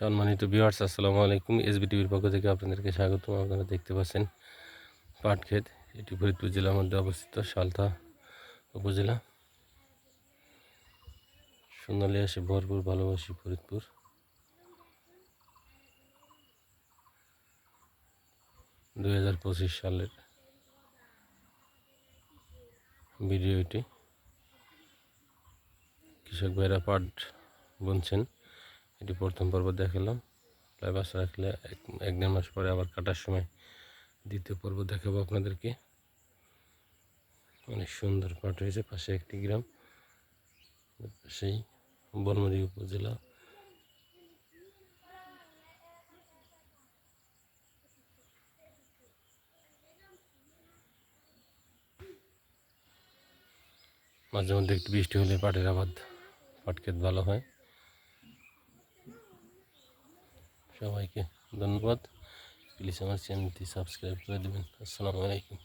সম্মানিত ভিউয়ার্স আসসালামু আলাইকুম। এসবি টিভির পক্ষ থেকে আপনাদেরকে স্বাগতম। আপনারা দেখতে পাচ্ছেন পাট ক্ষেত এটি ফরিদপুর জেলার মধ্যে অবস্থিত সালথা উপজেলা। সোনালি আসে ভরপুর ভালোবাসি ফরিদপুর। দুই হাজার পঁচিশ সালের ভিডিও এটি। কৃষক ভাইরা পাট বুনছেন। এটি প্রথম পর্ব দেখালাম। প্রায় বাস রাখলে এক এক দেড় মাস পরে আবার কাটার সময় দ্বিতীয় পর্ব দেখাবো আপনাদেরকে। অনেক সুন্দর পাট হয়েছে, পাশে একটি গ্রাম, সেই বনমরি উপজেলা। মাঝে মধ্যে একটু বৃষ্টি হলে পাটের আবাদ পাট ক্ষেত ভালো হয়। সবাইকে ধন্যবাদ। প্লিজ আমার চ্যানেলটি সাবস্ক্রাইব করে দেবেন। আসসালামু আলাইকুম।